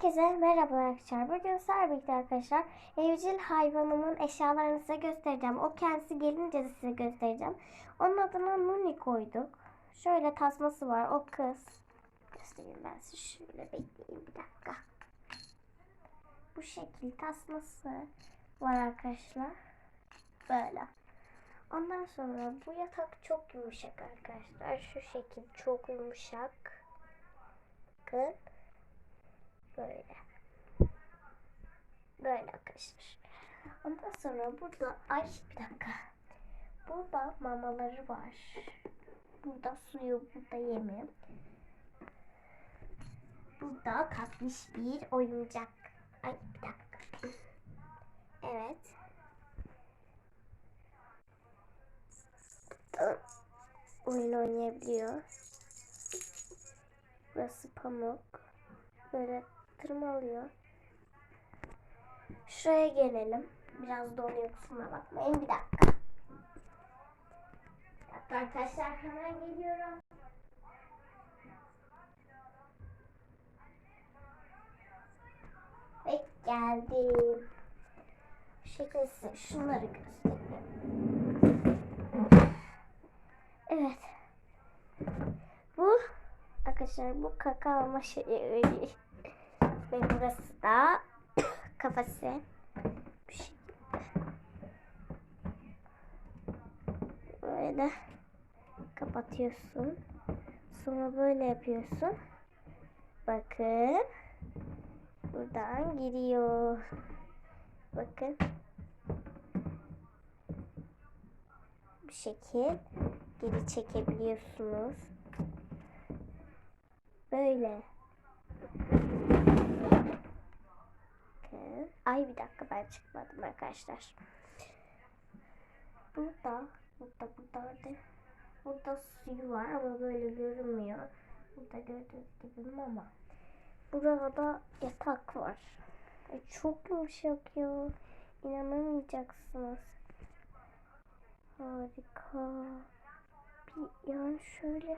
Herkese merhaba arkadaşlar. Bugün sizlerle birlikte arkadaşlar evcil hayvanımın eşyalarını size göstereceğim. O kendisi gelince de size göstereceğim. Onun adına Nuni koyduk. Şöyle tasması var. O kız. Göstereyim ben size. Şöyle bekleyin bir dakika. Bu şekil tasması var arkadaşlar. Böyle. Ondan sonra bu yatak çok yumuşak arkadaşlar. Şu şekil çok yumuşak. Bakın. Böyle. Böyle arkadaşlar. Ondan sonra burada ay bir dakika. Burada mamaları var. Burada suyu, burada yemi. Burada tatlış bir oyuncak. Ay bir dakika. Evet. Oyun oynayabiliyor. Burası pamuk. Böyle tırmalıyor. Şuraya gelelim. Biraz donuyor kusura bakmayın. Bir dakika. Arkadaşlar hemen geliyorum. Ve geldim. Şekilde şunları göstereyim. Evet. Bu arkadaşlar bu kaka alma şeyi öyle. Ve burası da kafası. Şekilde. Böyle kapatıyorsun. Sonra böyle yapıyorsun. Bakın. Buradan giriyor. Bakın. Bu şekil geri çekebiliyorsunuz. Böyle. Bakın. Ay bir dakika ben çıkmadım arkadaşlar. Burada, burada, burada, burada, burada suyu var ama böyle görünmüyor. Burada gördüğünüz gibi mama. Burada yatak var. Ay çok yumuşak ya. İnanamayacaksınız. Harika. Bir yani şöyle.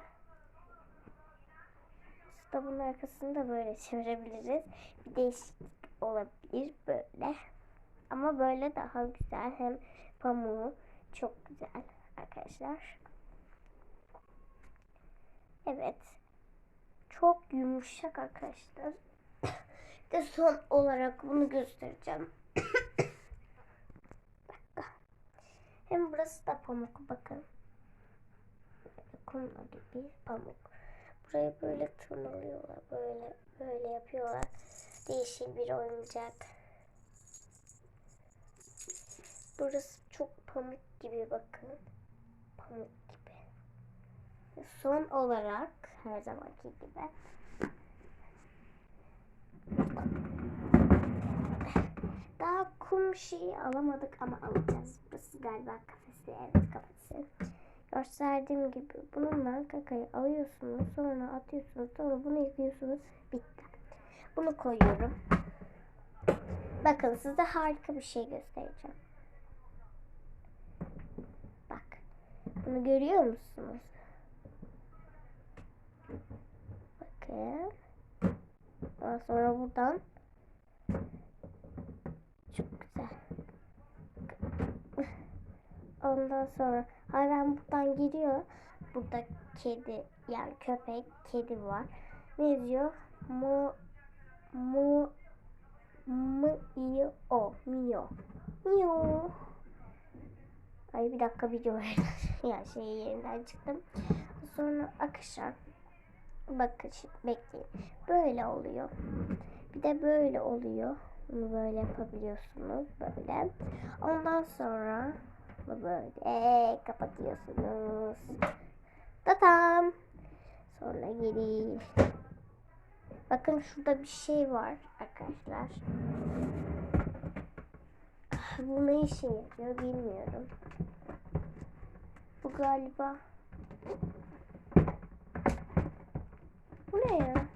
Bunun arkasını da böyle çevirebiliriz. Bir değişiklik olabilir böyle. Ama böyle daha güzel. Hem pamuğu çok güzel arkadaşlar. Evet. Çok yumuşak arkadaşlar. de son olarak bunu göstereceğim. Hem burası da pamuk bakın. Kumla gibi pamuk. Burayı böyle tırmalıyorlar. Böyle böyle yapıyorlar. Değişik bir oyuncak. Burası çok pamuk gibi bakın. Pamuk gibi. Son olarak her zamanki gibi daha kum şeyi alamadık ama alacağız. Burası galiba kafesi. Evet kafesi. Gösterdiğim gibi bununla kakayı alıyorsunuz. Sonra atıyorsunuz. Sonra bunu yıkıyorsunuz. Bitti. Bunu koyuyorum. Bakın size harika bir şey göstereceğim. Bak. Bunu görüyor musunuz? Bakın. Ondan sonra buradan çok güzel. Ondan sonra hayvan buradan giriyor. Burada kedi yani köpek kedi var. Ne yazıyor? Mu mu mı iyo o mio mio Ay bir dakika video yani şey yerinden çıktım. Sonra akışar. Bakın şimdi bekleyin. Böyle oluyor. Bir de böyle oluyor. Bunu böyle yapabiliyorsunuz. Böyle. Ondan sonra bunu böyle kapatıyorsunuz. Tatam. Sonra geri. Bakın şurada bir şey var arkadaşlar. Bu ne işe yarıyor bilmiyorum. Bu galiba Bu ne ya?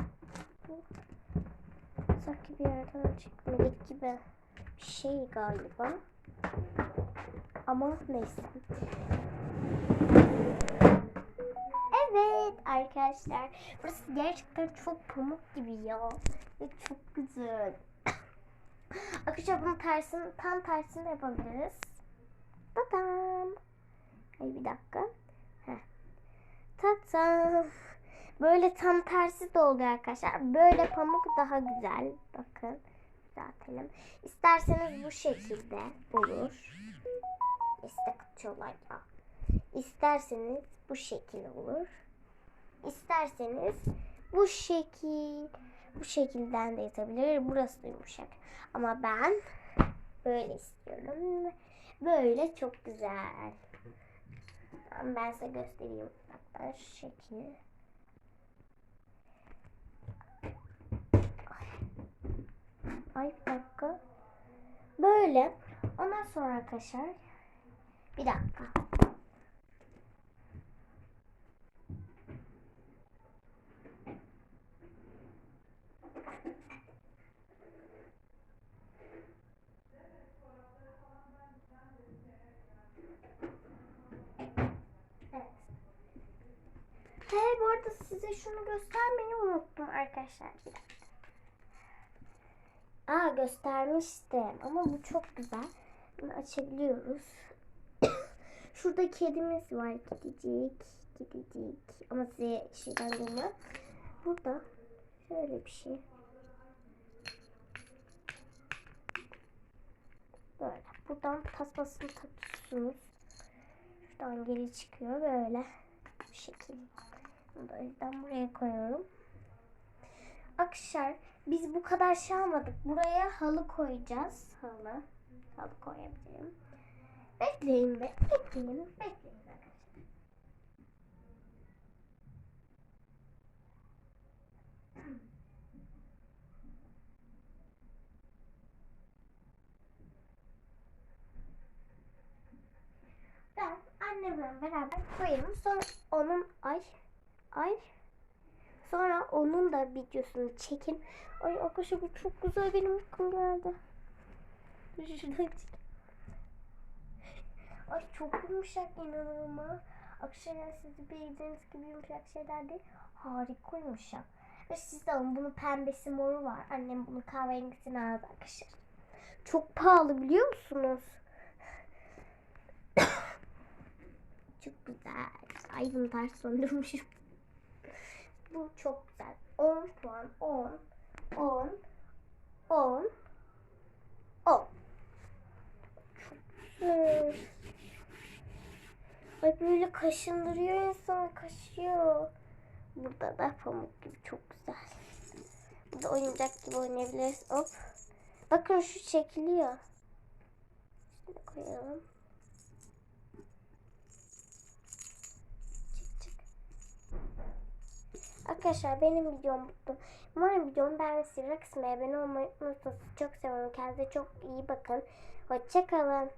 Sanki bir yerden çekmelik gibi bir şey galiba. Ama neyse. Evet arkadaşlar. Burası gerçekten çok pamuk gibi ya. Ve çok güzel. Arkadaşlar bunun tersini, tam tersini de yapabiliriz. Tadam. Ay bir dakika. Tadam. Böyle tam tersi de oluyor arkadaşlar. Böyle pamuk daha güzel. Bakın. Düzeltelim. İsterseniz bu şekilde olur. İstek atıyorlar ya. İsterseniz bu şekil olur. İsterseniz bu şekil bu şekilden de yapabilir. Burası da yumuşak. Ama ben böyle istiyorum. Böyle çok güzel. Ben size göstereyim. Hatta şu şekil. Ay bir dakika. Böyle. Ondan sonra arkadaşlar bir dakika. He bu arada size şunu göstermeyi unuttum arkadaşlar. Bir. Aa göstermiştim ama bu çok güzel. Bunu açabiliyoruz. Şurada kedimiz var gidecek, gidecek. Ama size şeyden geliyor. Burada şöyle bir şey. Böyle. Buradan tasmasını takıyorsunuz. Şuradan geri çıkıyor böyle. Bu şekilde. Bunu yüzden buraya koyuyorum. Arkadaşlar biz bu kadar şey almadık. Buraya halı koyacağız. Halı. Halı koyabilirim. Bekleyin be. Bekleyin. Bekleyin arkadaşlar. Ben annemle beraber koyarım. Sonra onun ay ay Sonra onun da videosunu çekin. Ay arkadaşlar bu çok güzel benim uykum geldi. Şuradan çek. Ay çok yumuşak inanılmaz. Arkadaşlar sizi bildiğiniz gibi yumuşak şeyler değil. Harika yumuşak. Ve siz de alın bunun pembesi moru var. Annem bunu kahverengisini aldı arkadaşlar. Çok pahalı biliyor musunuz? çok güzel. Ay bunu ters döndürmüşüm. Bu çok güzel. 10 puan. 10. 10. 10. 10. Çok güzel. Böyle kaşındırıyor insanı kaşıyor. Burada da pamuk gibi çok güzel. Burada oyuncak gibi oynayabiliriz. Hop. Bakın şu çekiliyor. Şunu koyalım. Çık çık. Arkadaşlar benim videom bu. Umarım videomu beğenmişsiniz. Kısmaya abone olmayı unutmayın. Çok seviyorum. Kendinize çok iyi bakın. Hoşçakalın.